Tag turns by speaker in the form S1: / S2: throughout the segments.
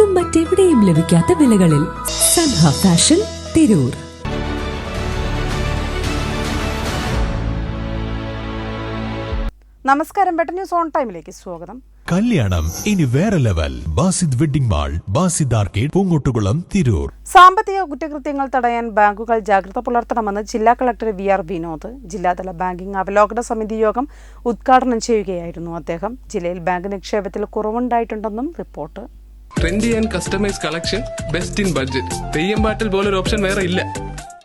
S1: അതും മറ്റെവിടെയും ലഭിക്കാത്ത വിലകളിൽ സൻഹ ഫാഷൻ തിരൂർ.
S2: നമസ്കാരം ബെറ്റർ ന്യൂസ് ഓൺ ടൈമിലേക്ക് സ്വാഗതം.
S3: കല്യാണം ഇനി വേറെ level. Basid wedding mall Basid arcade Poongottukulam Tirur.
S2: സാമ്പത്തിക കുറ്റകൃത്യങ്ങൾ തടയാൻ ബാങ്കുകൾ ജാഗ്രത പുലർത്തണമെന്ന് ജില്ലാ കളക്ടർ വി ആർ വിനോദ് ജില്ലാതല ബാങ്കിംഗ് അവലോകന സമിതി യോഗം ഉദ്ഘാടനം ചെയ്യുകയായിരുന്നു അദ്ദേഹം. ജില്ലയിൽ ബാങ്ക് നിക്ഷേപത്തിൽ കുറവുണ്ടായിട്ടുണ്ടെന്നും report.
S4: Trendy and customise collection best in budget Theyyam പാട്ടിൽ പോലൊരു ഓപ്ഷൻ വേറെ ഇല്ല.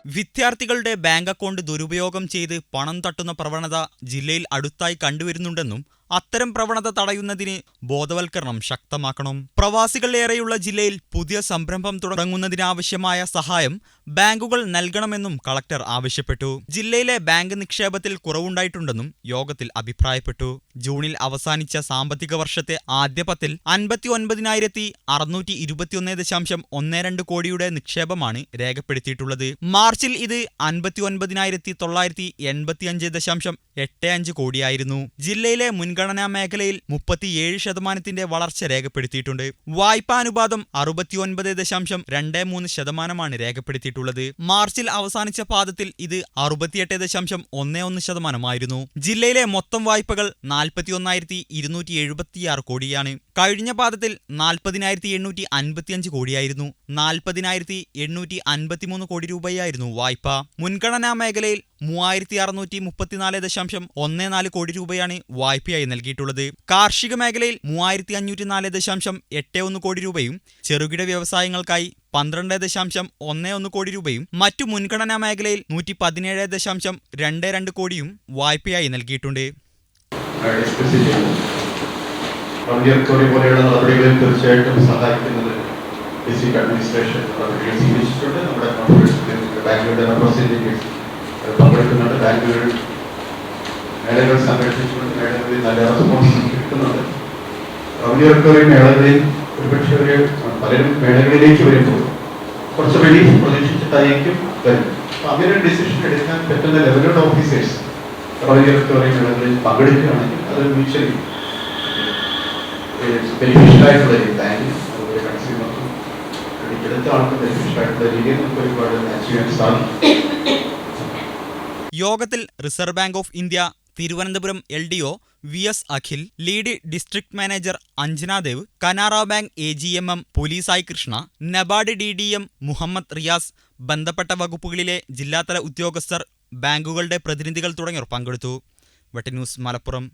S5: വിദ്യാർത്ഥികളുടെ ബാങ്ക് അക്കൗണ്ട് ദുരുപയോഗം ചെയ്ത് പണം തട്ടുന്ന പ്രവണത ജില്ലയിൽ അടുത്തായി കണ്ടുവരുന്നുണ്ടെന്നും അത്തരം പ്രവണത തടയുന്നതിന് ബോധവൽക്കരണം ശക്തമാക്കണം. പ്രവാസികളേറെയുള്ള ജില്ലയിൽ പുതിയ സംരംഭം തുടങ്ങുന്നതിനാവശ്യമായ സഹായം ബാങ്കുകൾ നൽകണമെന്നും കളക്ടർ ആവശ്യപ്പെട്ടു. ജില്ലയിലെ ബാങ്ക് നിക്ഷേപത്തിൽ കുറവുണ്ടായിട്ടുണ്ടെന്നും യോഗത്തിൽ അഭിപ്രായപ്പെട്ടു. ജൂണിൽ അവസാനിച്ച സാമ്പത്തിക വർഷത്തെ ആദ്യ പത്തിൽ അൻപത്തി അറുന്നൂറ്റി ഇരുപത്തിയൊന്ന് ദശാംശം ഒന്ന് രണ്ട് കോടിയുടെ നിക്ഷേപമാണ് രേഖപ്പെടുത്തിയിട്ടുള്ളത്. മാർച്ചിൽ ഇത് അൻപത്തി ഒൻപതിനായിരത്തി തൊള്ളായിരത്തി എൺപത്തിയഞ്ച് ദശാംശം എട്ട് അഞ്ച് കോടിയായിരുന്നു. ജില്ലയിലെ മുൻഗണനാ മേഖലയിൽ മുപ്പത്തിയേഴ് ശതമാനത്തിന്റെ വളർച്ച രേഖപ്പെടുത്തിയിട്ടുണ്ട്. വായ്പാനുപാതം അറുപത്തിയൊൻപത് ദശാംശം രണ്ട് മൂന്ന് ശതമാനമാണ് രേഖപ്പെടുത്തിയിട്ടുള്ളത്. മാർച്ചിൽ അവസാനിച്ച പാദത്തിൽ ഇത് അറുപത്തിയെട്ട് ദശാംശം ഒന്ന് ഒന്ന് ശതമാനമായിരുന്നു. ജില്ലയിലെ മൊത്തം വായ്പകൾ നാൽപ്പത്തിയൊന്നായിരത്തി ഇരുന്നൂറ്റി എഴുപത്തിയാറ് കോടിയാണ്. കഴിഞ്ഞ പാദത്തിൽ നാൽപ്പതിനായിരത്തി എണ്ണൂറ്റി അൻപത്തിയഞ്ച് കോടിയായിരുന്നു. നാൽപ്പതിനായിരത്തി എണ്ണൂറ്റി അൻപത്തിമൂന്ന് കോടി രൂപയായിരുന്നു വായ്പ. മുൻഗണനാ മേഖലയിൽ മൂവായിരത്തി അറുന്നൂറ്റി മുപ്പത്തിനാല് ദശാംശം ഒന്ന് നാല് കോടി രൂപയാണ് വായ്പയായി നൽകിയിട്ടുള്ളത്. കാർഷിക മേഖലയിൽ മൂവായിരത്തി അഞ്ഞൂറ്റി നാല് ദശാംശം എട്ട് ഒന്ന് കോടി രൂപയും ചെറുകിട വ്യവസായങ്ങൾക്കായി പന്ത്രണ്ട് ദശാംശം ഒന്ന് ഒന്ന് കോടി രൂപയും മറ്റു മുൻഗണനാ മേഖലയിൽ നൂറ്റി പതിനേഴ് ദശാംശം രണ്ട് രണ്ട് കോടിയും വായ്പയായി നൽകിയിട്ടുണ്ട്.
S6: പോലെയുള്ള അഡ്മിനിസ്ട്രേഷൻ നമ്മുടെ ബാങ്കുകളുടെ റെപ്രസെന്റേറ്റീവ്സ് പങ്കെടുക്കുന്നുണ്ട്. ബാങ്കുകൾ മേളകൾ സംഘടിപ്പിച്ചുകൊണ്ട് മേളകളിൽ നല്ല റെസ്പോൺസ് കിട്ടുന്നുണ്ട്. റൗണ്ടിയർക്കോറി മേളകളിൽ ഒരുപക്ഷെ ഒരു പലരും മേളകളിലേക്ക് വരുമ്പോൾ കുറച്ച് റിലീഫ് പ്രതീക്ഷിച്ചിട്ടായിരിക്കും വരുന്നത്. അപ്പോൾ അങ്ങനെ ഡിസിഷൻ എടുക്കാൻ പറ്റുന്ന ലെവലുള്ള ഓഫീസേഴ്സ് റൗണ്ടിയർക്കോറി മേളകളിൽ പങ്കെടുക്കുകയാണെങ്കിൽ അത് മ്യൂച്വലി ബെനിഫിഷ്യൽ ആയിട്ടുള്ള ഒരു ബാങ്കിന് അതുപോലെ കൺസ്യൂമർക്കും എടുത്ത ആൾക്ക് ബെനിഫിഷ്യൽ ആയിട്ടുള്ള രീതിയിൽ നമുക്ക് ഒരുപാട് അച്ചീവ് ചെയ്യാൻ സാധിക്കും.
S5: യോഗത്തിൽ reserve bank of India Thiruvananthapuram L D O V S Akhil lead district manager Anjanadev Canara bank A G M M പോലീസായി Krishna NABARD D D M Muhammad Riyas ബന്ധപ്പെട്ട വകുപ്പുകളിലെ ജില്ലാതല ഉദ്യോഗസ്ഥർ ബാങ്കുകളുടെ പ്രതിനിധികൾ തുടങ്ങിയവർ പങ്കെടുത്തു. വെട്ടന്യൂസ് മലപ്പുറം.